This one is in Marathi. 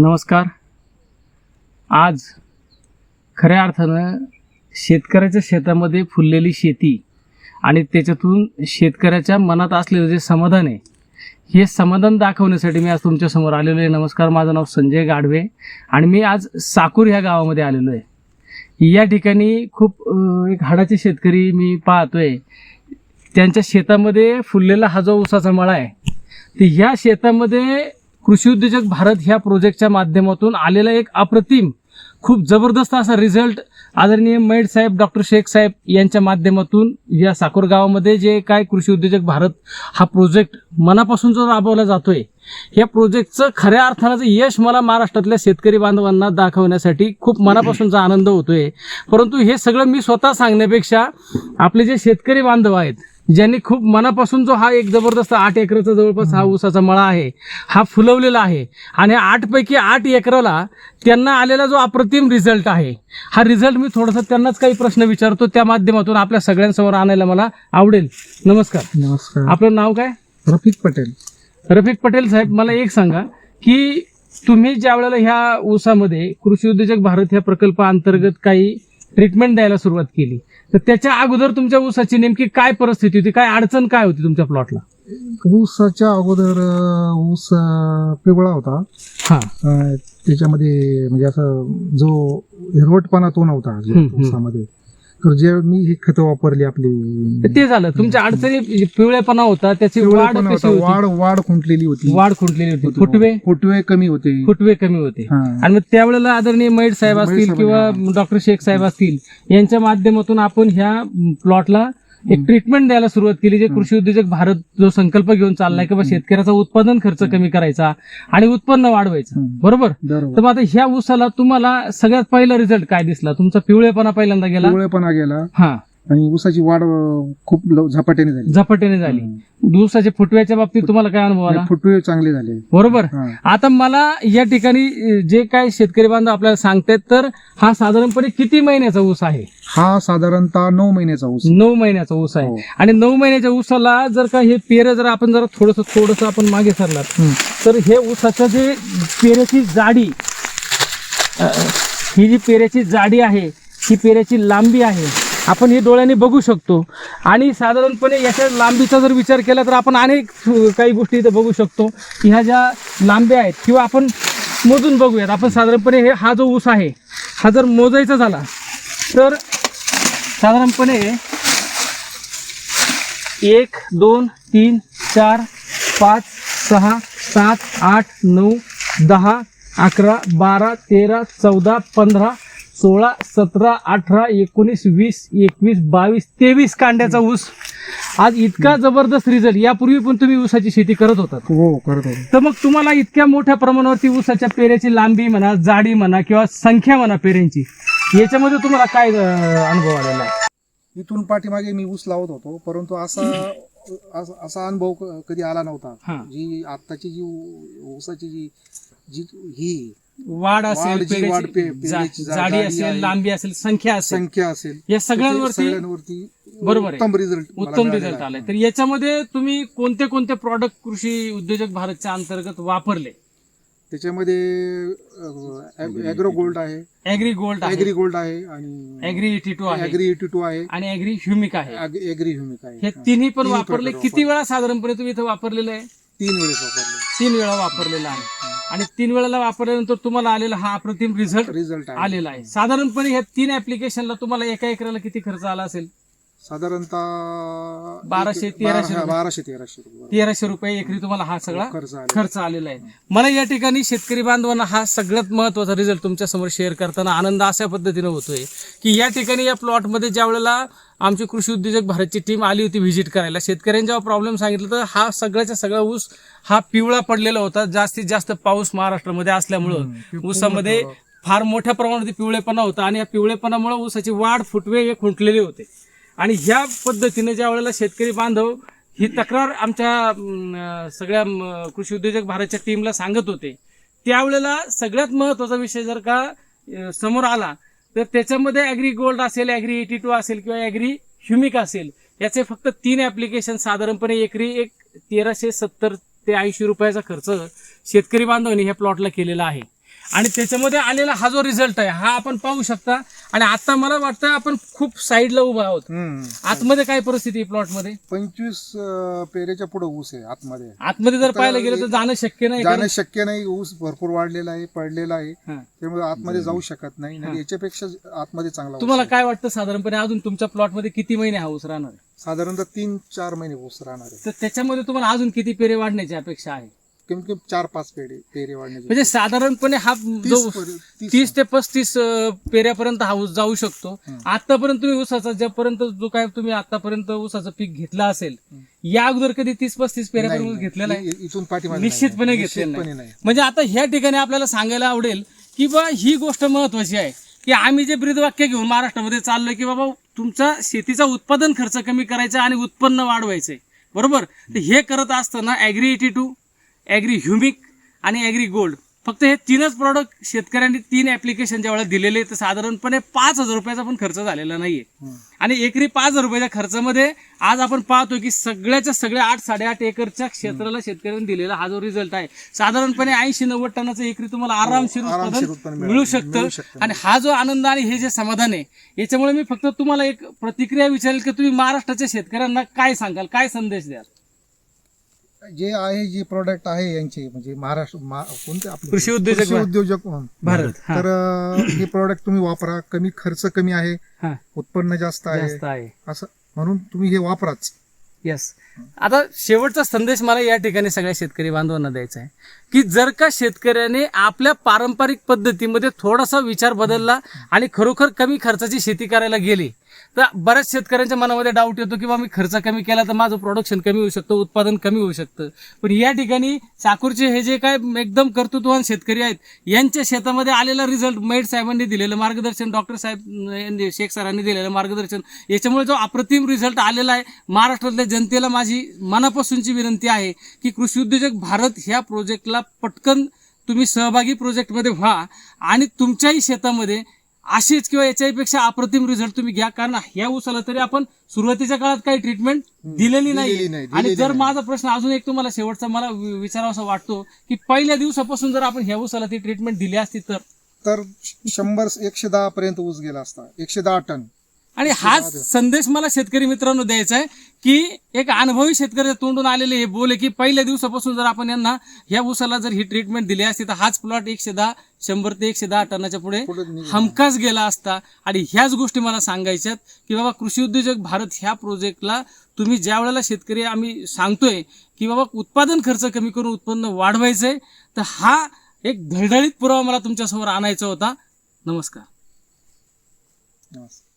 नमस्कार. आज खऱ्या अर्थानं शेतकऱ्याच्या शेतामध्ये फुललेली शेती आणि त्याच्यातून शेतकऱ्याच्या मनात असलेलं जे समाधान आहे हे समाधान दाखवण्यासाठी मी आज तुमच्यासमोर आलेलो आहे. नमस्कार माझं नाव संजय गाढवे आणि मी आज साकूर ह्या गावामध्ये आलेलो आहे. या ठिकाणी खूप एक हाडाचे शेतकरी मी पाहतोय. त्यांच्या शेतामध्ये फुललेला हा जो उसाचा मळा आहे तर ह्या शेतामध्ये कृषी उद्योजक भारत ह्या प्रोजेक्टच्या माध्यमातून आलेला एक अप्रतिम खूप जबरदस्त असा रिझल्ट आदरणीय मैड साहेब डॉक्टर शेख साहेब यांच्या माध्यमातून या साकोर गावामध्ये जे काय कृषी उद्योजक भारत हा प्रोजेक्ट मनापासून जो राबवला जातोय या प्रोजेक्टचं खऱ्या अर्थानं यश मला महाराष्ट्रातल्या शेतकरी बांधवांना दाखवण्यासाठी खूप मनापासूनचा आनंद होतोय. परंतु हे सगळं मी स्वतः सांगण्यापेक्षा आपले जे शेतकरी बांधव आहेत ज्यांनी खूप मनापासून जो हा एक जबरदस्त आठ एकराचा जवळपास हा ऊसाचा मळा आहे हा फुलवलेला आहे. आणि आठ पैकी आठ एकराला त्यांना आलेला जो अप्रतिम रिझल्ट आहे हा रिझल्ट मी थोडासा त्यांनाच काही प्रश्न विचारतो त्या माध्यमातून आपल्या सगळ्यांसमोर आणायला मला आवडेल. नमस्कार. नमस्कार. आपलं नाव काय? रफिक पटेल. रफिक पटेल साहेब मला एक सांगा की तुम्ही ज्या वेळेला ह्या ऊसामध्ये कृषी उद्योजक भारत ह्या प्रकल्पाअंतर्गत काही ट्रीटमेंट द्यायला सुरुवात केली. तर त्याच्या अगोदर तुमच्या ऊसाची नेमकी काय परिस्थिती होती? काय अडचण काय होती तुमच्या प्लॉटला ऊसाच्या अगोदर ऊस पिवळा होता. हा. त्याच्यामध्ये म्हणजे असं जो हिरवटपणा तो नव्हता. ऊसामध्ये. तर जे मी ही खतं वापरली तर आपली. ते झालं. तुमच्या अडचणी पिवळेपणा होता त्याची वाढ पिवळेपणा कशी होता. वाढ होती? वाढ खुंटलेली होती. वाढ खुंटलेली होती. फुटवे? फुटवे कमी होते. फुटवे कमी होते. हा. आणि मग त्यावेळेला आदरणीय मैड साहेब मैड असतील साहेब, किंवा हा. डॉक्टर शेख साहेब असतील यांच्या माध्यमातून आपण ह्या प्लॉटला एक ट्रीटमेंट द्यायला सुरुवात केली जे कृषी उद्योजक भारत जो संकल्प घेऊन चाललाय की शेतकऱ्याचा उत्पादन खर्च कमी करायचा आणि उत्पन्न वाढवायचं. बरोबर? तर आता ह्या ऊसाला तुम्हाला सगळ्यात पहिला रिझल्ट काय दिसला? तुमचा पिवळेपणा पहिल्यांदा गेला? पिवळेपणा गेला. हा. आणि ऊसाची वाढ अं, खूप लव- झपाट्याने झाली. झपाट्याने झाली. दिवसाच्या फुटव्याच्या बाबतीत तुम्हाला काय अनुभव आला? फुटवे चांगले झाले. बरोबर? हा. आता मला या ठिकाणी अ, जे काय शेतकरी बांधव आपल्याला सांगतायत तर हा साधारणपणे किती महिन्याचा ऊस आहे? हा साधारणतः नऊ महिन्याचा ऊस नऊ महिन्याचा ऊस आहे. हो. आणि नऊ महिन्याच्या ऊसाला जर का हे पेरं जर आपण जर थोडस थोडस आपण मागे सरलात हम्म. तर हे ऊसाचं जे पेऱ्याची जाडी अ, ही जी पेऱ्याची जाडी आहे ही पेऱ्याची लांबी आहे आपण हे डोळ्यांनी बघू शकतो. आणि साधारणपणे याच्या लांबीचा जर विचार केला तर आपण अनेक काही गोष्टी इथं बघू शकतो. की ह्या ज्या लांब्या आहेत किंवा आपण मोजून बघूयात. आपण साधारणपणे हे हा जो ऊस आहे हा जर मोजायचा झाला तर साधारणपणे एक दोन तीन चार पाच सहा सात आठ नऊ दहा अकरा बारा तेरा चौदा पंधरा सोळा सतरा अठरा एकोणीस वीस एकवीस बावीस तेवीस कांड्याचा ऊस. आज इतका जबरदस्त रिझल्ट यापूर्वी पण तुम्ही ऊसाची शेती करत होतात. हो करत होतो. तर मग तुम्हाला इतक्या मोठ्या प्रमाणावरती ऊसाच्या पेऱ्याची लांबी म्हणा जाडी म्हणा किंवा संख्या म्हणा पेऱ्यांची याच्यामध्ये तुम्हाला काय अनुभव आलेला इथून पाठीमागे मी ऊस लावत होतो परंतु असा असा- अनुभव कधी आला नव्हता. हा. जी आत्ताची जी ऊसाची जी जी ही वाढ असेल वाढ पे- जा- जा- जाडी जाडी असेल आहे. लांबी असेल संख्या असेल. संख्या असेल. या सगळ्यांवरती सगळ्यांवरती बरोबर आहे. उत्तम रिझल्ट उत्तम रिझल्ट आलाय. तर याच्यामध्ये तुम्ही कोणते कोणते प्रॉडक्ट कृषी उद्योजक भारतच्या अंतर्गत वापरले? त्याच्यामध्ये अॅग्रो गोल्ड आहे. ऍग्री गोल्ड आहे. ऍग्री गोल्ड आहे आणि ऍग्री एटी टू आहे. ऍग्री एटी टू आहे. आणि ऍग्री ह्युमिक आहे. ऍग्री ह्युमिक आहे. हे. तिन्ही पण तिन्ही वापरले. प्रकार किती वेळा साधारणपणे तुम्ही इथं वापरलेलं आहे? तीन वेळेस वापरले तीन वेळा वापरलेला आहे. आणि तीन वेळेला वापरल्यानंतर तुम्हाला आलेला हा अप्रतिम रिझल्ट रिझल्ट आहे. आलेला आहे. साधारणपणे ह्या तीन ऍप्लिकेशनला तुम्हाला एका एकराला किती खर्च आला असेल? साधारणतः बाराशे, एक- तेराशे बारा- रुपये. बाराशे तेराशे रुपये तेराशे रुपये एकरी तुम्हाला हा सगळा खर्च आला खर्च आलेला आहे. मला या ठिकाणी शेतकरी बांधवांना हा सगळ्यात महत्त्वाचा रिझल्ट तुमच्यासमोर शेअर करताना आनंद अशा पद्धतीने होतोय की या ठिकाणी या प्लॉटमध्ये ज्या वेळेला आमची कृषी उद्योजक भारतची टीम आली होती व्हिजिट करायला. शेतकऱ्यांनी जेव्हा प्रॉब्लेम सांगितलं तर हा सगळ्याच्या सगळा ऊस हा पिवळा पडलेला होता. जास्तीत जास्त पाऊस महाराष्ट्रामध्ये असल्यामुळं. ऊसामध्ये फार मोठ्या प्रमाणात पिवळेपणा होता आणि या पिवळेपणामुळे ऊसाची वाढ फुटवे हे खुंटलेले होते. आणि ह्या पद्धतीने ज्या वेळेला शेतकरी बांधव ही तक्रार आमच्या सगळ्या कृषी उद्योजक भारतच्या टीमला सांगत होते त्यावेळेला सगळ्यात महत्त्वाचा विषय जर का समोर आला तर त्याच्यामध्ये ॲग्री गोल्ड असेल ॲग्री एटी टू असेल किंवा ॲग्री ह्युमिक असेल याचे फक्त तीन ॲप्लिकेशन साधारणपणे एकरी एक तेराशे सत्तर ते ऐंशी रुपयाचा खर्च शेतकरी बांधवांनी ह्या प्लॉटला केलेला आहे. आणि त्याच्यामध्ये आलेला हा जो रिझल्ट आहे हा आपण पाहू शकता आणि आता मला वाटतं आपण खूप साईडला उभा आहोत. आतमध्ये काय परिस्थिती आहे प्लॉटमध्ये पंचवीस पेरेच्या पुढे ऊस आहे आतमध्ये आतमध्ये जर पाहायला गेलं तर जाणं शक्य नाही जाणं शक्य नाही ऊस भरपूर वाढलेला आहे पडलेला आहे. त्यामुळे आतमध्ये जाऊ शकत नाही. आणि याच्यापेक्षा आतमध्ये चांगला तुम्हाला. काय वाटतं साधारणपणे अजून तुमच्या प्लॉटमध्ये किती महिने हा ऊस राहणार? साधारणतः तीन चार महिने ऊस राहणार आहे तर त्याच्यामध्ये तुम्हाला अजून किती पेरे वाढण्याची अपेक्षा आहे कमी कमी चार पाच पेरे पेरे वाढण्याचे म्हणजे साधारणपणे हा तीस जो तीस- तीस ते पस्तीस अं, पेऱ्यापर्यंत हा ऊस जाऊ शकतो. हं. आतापर्यंत तुम्ही ऊसाचा ज्यापर्यंत जो काय तुम्ही आतापर्यंत ऊसाचं पीक घेतलं असेल या अगोदर कधी तीस पस्तीस पेऱ्यापर्यंत नाही, ऊस घेतलेला आहे इ- इथून पाठीमागे निश्चितपणे नाही. घेतलेलं निश्चितपणे नाही. नाही. म्हणजे आता ह्या ठिकाणी आपल्याला सांगायला आवडेल की बा ही गोष्ट महत्वाची आहे की आम्ही जे ब्रीदवाक्य घेऊन महाराष्ट्रामध्ये चाललोय की बाबा तुमचा शेतीचा उत्पादन खर्च कमी करायचा आणि उत्पन्न वाढवायचंय. बरोबर? तर हे करत असताना agri eighty two agri humic आणि ॲग्री गोल्ड. फक्त हे तीनच प्रॉडक्ट शेतकऱ्यांनी तीन ऍप्लिकेशन ज्या वेळेला दिलेले तर साधारणपणे पाच हजार रुपयाचा पण खर्च झालेला नाहीये. हं. आणि एकरी पाच हजार रुपयाच्या खर्चामध्ये आज आपण पाहतो की सगळ्याच्या सगळ्या आठ साडेआठ एकरच्या क्षेत्राला शेतकऱ्यांनी दिलेला हा जो रिझल्ट आहे. साधारणपणे ऐंशी नव्वद टनाचं एकरी तुम्हाला आरामशीर आरामशीर उत्पादन मिळू शकतं. आणि हा जो आनंद आणि हे जे समाधान आहे याच्यामुळे मी फक्त तुम्हाला एक प्रतिक्रिया विचारेल की तुम्ही महाराष्ट्राच्या शेतकऱ्यांना काय सांगाल काय संदेश द्याल? जे आहे जे प्रोडक्ट आहे यांचे म्हणजे महाराष्ट्र मा- कोणते आपले? कृषी उद्योजक कृषी उद्योजक म्हणून. भारत हा, तर अं, हे प्रोडक्ट तुम्ही वापरा. कमी खर्च कमी आहे. हा, उत्पन्न जास्त आहे. जास्त आहे. असं म्हणून तुम्ही हे वापराच. येस आता शेवटचा संदेश मला या ठिकाणी सगळ्या शेतकरी बांधवांना द्यायचा आहे की जर का शेतकऱ्याने आपल्या पारंपरिक पद्धतीमध्ये थोडासा विचार बदलला आणि खरोखर कमी खर्चाची शेती करायला गेली तर बऱ्याच शेतकऱ्यांच्या मनामध्ये डाऊट येतो की बा मी खर्च कमी केला तर माझं प्रोडक्शन कमी होऊ शकतं उत्पादन कमी होऊ शकतं. पण या ठिकाणी चाकूरचे हे जे काय एकदम कर्तृत्ववान शेतकरी आहेत यांच्या शेतामध्ये आलेला रिझल्ट मेड साहेबांनी दिलेलं मार्गदर्शन डॉक्टर साहेब यांनी- शेख सरांनी दिलेलं मार्गदर्शन याच्यामुळे जो अप्रतिम रिझल्ट आलेला आहे महाराष्ट्रातल्या जनतेला माझ्या माझी मनापासूनची विनंती आहे की कृषी उद्योजक भारत ह्या प्रोजेक्टला पटकन तुम्ही सहभागी प्रोजेक्टमध्ये व्हा आणि तुमच्याही शेतामध्ये अशीच किंवा याच्यापेक्षा अप्रतिम रिझल्ट तुम्ही घ्या. कारण ह्या उसाला तरी आपण सुरुवातीच्या काळात काही ट्रीटमेंट दिलेली नाही. आणि जर. माझा प्रश्न अजून एक तुम्हाला शेवटचा मला विचारावासा वाटतो की पहिल्या दिवसापासून जर आपण ह्या उसाला ती ट्रीटमेंट दिली असती तर? तर शंभर एकशे दहा पर्यंत ऊस गेला असता. एकशे दहा टन. आणि हाच संदेश मला शेतकरी मित्रांनो द्यायचा आहे की एक अनुभवी शेतकरी तोंडून आलेले हे बोले की पहिल्या दिवसापासून जर आपण यांना ह्या उसाला जर ही ट्रीटमेंट दिली असती तर हाच प्लॉट एकशे दहा शंभर ते एकशे दहा टनाच्या पुढे. हमखास गेला असता. आणि ह्याच गोष्टी मला सांगायच्यात की बाबा कृषी उद्योजक भारत ह्या प्रोजेक्टला तुम्ही ज्या वेळेला शेतकरी आम्ही सांगतोय की बाबा उत्पादन खर्च कमी करून उत्पन्न वाढवायचंय तर हा एक धडधडीत पुरावा मला तुमच्यासमोर आणायचा होता. नमस्कार. नमस्कार.